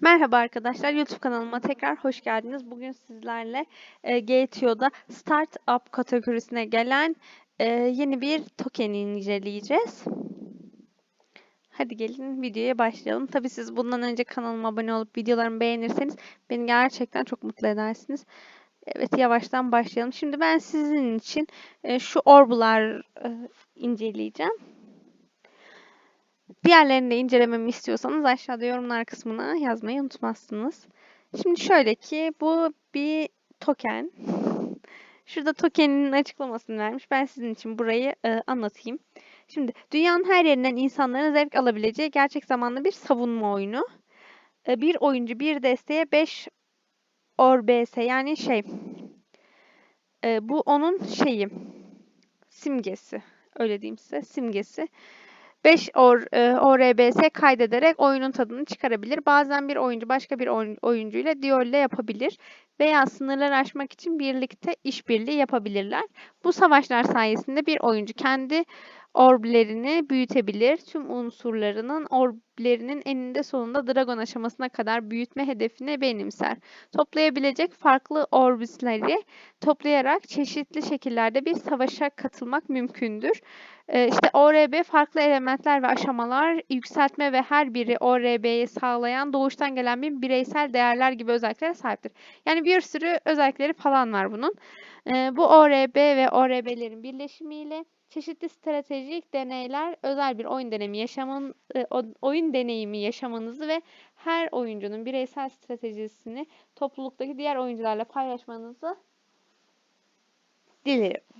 Merhaba arkadaşlar, YouTube kanalıma tekrar hoş geldiniz. Bugün sizlerle e, Gateo'da Startup kategorisine gelen e, yeni bir token'i inceleyeceğiz. Hadi gelin videoya başlayalım. Tabii siz bundan önce kanalıma abone olup videolarımı beğenirseniz beni gerçekten çok mutlu edersiniz. Evet yavaştan başlayalım. Şimdi ben sizin için e, şu orblar e, inceleyeceğim. Diğerlerini de incelememi istiyorsanız aşağıda yorumlar kısmına yazmayı unutmazsınız. Şimdi şöyle ki bu bir token. Şurada tokenin açıklamasını vermiş. Ben sizin için burayı e, anlatayım. Şimdi dünyanın her yerinden insanların zevk alabileceği gerçek zamanlı bir savunma oyunu. E, bir oyuncu bir desteğe 5 ORBS yani şey e, bu onun şeyi simgesi. Öyle diyeyim size simgesi. 5 or, e, kaydederek oyunun tadını çıkarabilir. Bazen bir oyuncu başka bir oyun, oyuncuyla diyolle yapabilir veya sınırları aşmak için birlikte işbirliği yapabilirler. Bu savaşlar sayesinde bir oyuncu kendi orblerini büyütebilir. Tüm unsurlarının orblerinin eninde sonunda dragon aşamasına kadar büyütme hedefini benimser. Toplayabilecek farklı orbisleri toplayarak çeşitli şekillerde bir savaşa katılmak mümkündür. Ee, işte ORB farklı elementler ve aşamalar yükseltme ve her biri ORB'yi sağlayan doğuştan gelen bir bireysel değerler gibi özelliklere sahiptir. Yani bir sürü özellikleri falan var bunun. Ee, bu ORB ve ORB'lerin birleşimiyle çeşitli stratejik deneyler özel bir oyun deneyimi yaşamın e, oyun deneyimi yaşamanızı ve her oyuncunun bireysel stratejisini topluluktaki diğer oyuncularla paylaşmanızı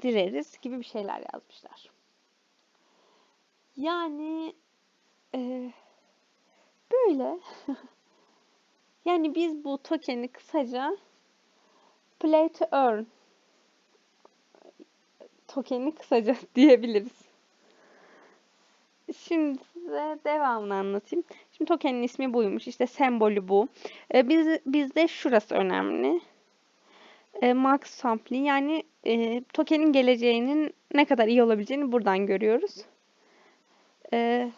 dileriz gibi bir şeyler yazmışlar. Yani e, böyle. yani biz bu token'i kısaca play to earn token'i kısaca diyebiliriz. Şimdi size devamını anlatayım. Şimdi token'in ismi buymuş. İşte sembolü bu. Ee, biz, bizde şurası önemli. Ee, max sampling yani e, token'in geleceğinin ne kadar iyi olabileceğini buradan görüyoruz. Ee,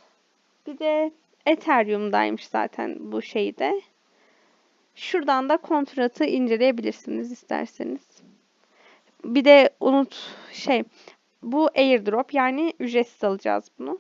bir de Ethereum'daymış zaten bu şeyde. Şuradan da kontratı inceleyebilirsiniz isterseniz. Bir de unut şey bu airdrop yani ücretsiz alacağız bunu.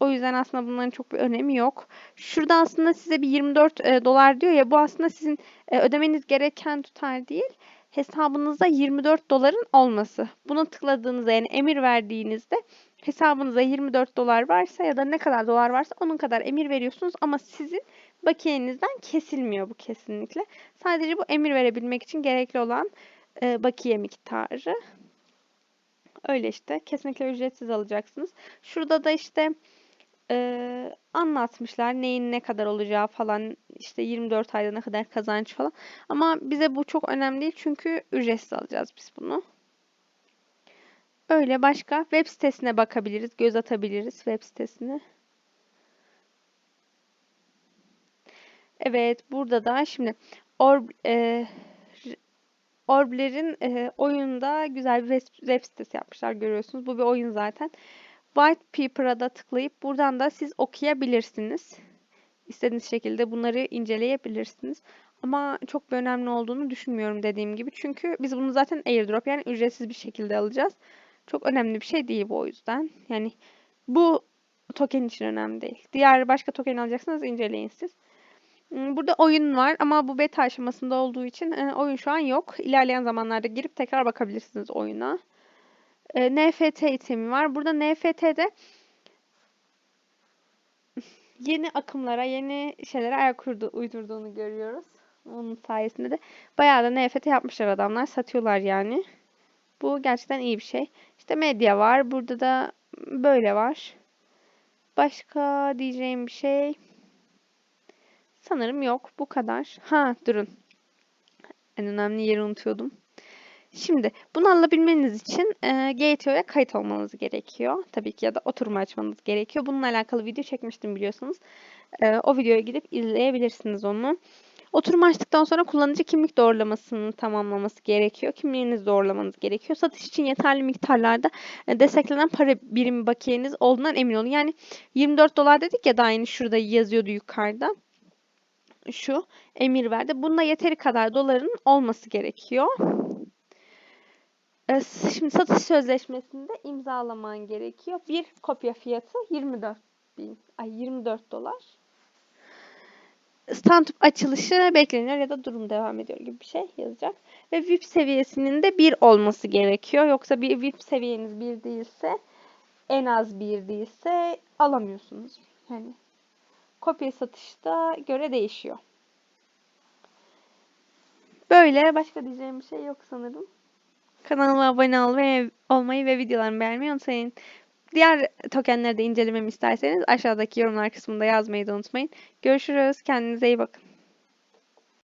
O yüzden aslında bunların çok bir önemi yok. Şurada aslında size bir 24 e, dolar diyor ya bu aslında sizin e, ödemeniz gereken tutar değil. Hesabınızda 24 doların olması. Bunu tıkladığınızda yani emir verdiğinizde hesabınıza 24 dolar varsa ya da ne kadar dolar varsa onun kadar emir veriyorsunuz ama sizin bakiyenizden kesilmiyor bu kesinlikle. Sadece bu emir verebilmek için gerekli olan e, bakiye miktarı. Öyle işte. Kesinlikle ücretsiz alacaksınız. Şurada da işte e, anlatmışlar neyin ne kadar olacağı falan işte 24 ayda ne kadar kazanç falan. Ama bize bu çok önemli değil çünkü ücretsiz alacağız biz bunu. Öyle başka web sitesine bakabiliriz, göz atabiliriz web sitesine. Evet, burada da şimdi Orb, e, Orbler'in e, oyunda güzel bir web sitesi yapmışlar görüyorsunuz. Bu bir oyun zaten. White Paper'a da tıklayıp buradan da siz okuyabilirsiniz. İstediğiniz şekilde bunları inceleyebilirsiniz. Ama çok bir önemli olduğunu düşünmüyorum dediğim gibi. Çünkü biz bunu zaten airdrop yani ücretsiz bir şekilde alacağız. Çok önemli bir şey değil bu o yüzden. Yani bu token için önemli değil. Diğer başka token alacaksanız inceleyin siz. Burada oyun var ama bu beta aşamasında olduğu için oyun şu an yok. İlerleyen zamanlarda girip tekrar bakabilirsiniz oyuna. NFT itemi var. Burada NFT'de yeni akımlara, yeni şeylere ayak uydurduğunu görüyoruz. Onun sayesinde de bayağı da NFT yapmışlar adamlar. Satıyorlar yani. Bu gerçekten iyi bir şey. İşte medya var. Burada da böyle var. Başka diyeceğim bir şey sanırım yok. Bu kadar. Ha durun. En önemli yeri unutuyordum. Şimdi bunu alabilmeniz için e, Gateo'ya kayıt olmanız gerekiyor. Tabii ki ya da oturum açmanız gerekiyor. Bununla alakalı video çekmiştim biliyorsunuz. E, o videoya gidip izleyebilirsiniz onu. Oturum açtıktan sonra kullanıcı kimlik doğrulamasını tamamlaması gerekiyor. Kimliğinizi doğrulamanız gerekiyor. Satış için yeterli miktarlarda e, desteklenen para birimi bakiyeniz olduğundan emin olun. Yani 24 dolar dedik ya daha yeni şurada yazıyordu yukarıda. Şu emir verdi. Bunda yeteri kadar doların olması gerekiyor. E, s- Şimdi satış sözleşmesinde imzalaman gerekiyor. Bir kopya fiyatı 24 bin, ay 24 dolar. Stand açılışı bekleniyor ya da durum devam ediyor gibi bir şey yazacak. Ve VIP seviyesinin de 1 olması gerekiyor. Yoksa bir VIP seviyeniz 1 değilse en az 1 değilse alamıyorsunuz. Yani kopya satışta göre değişiyor. Böyle başka diyeceğim bir şey yok sanırım. Kanalıma abone olmayı, olmayı ve videolarımı beğenmeyi unutmayın. Diğer tokenleri de incelememi isterseniz aşağıdaki yorumlar kısmında yazmayı da unutmayın. Görüşürüz. Kendinize iyi bakın.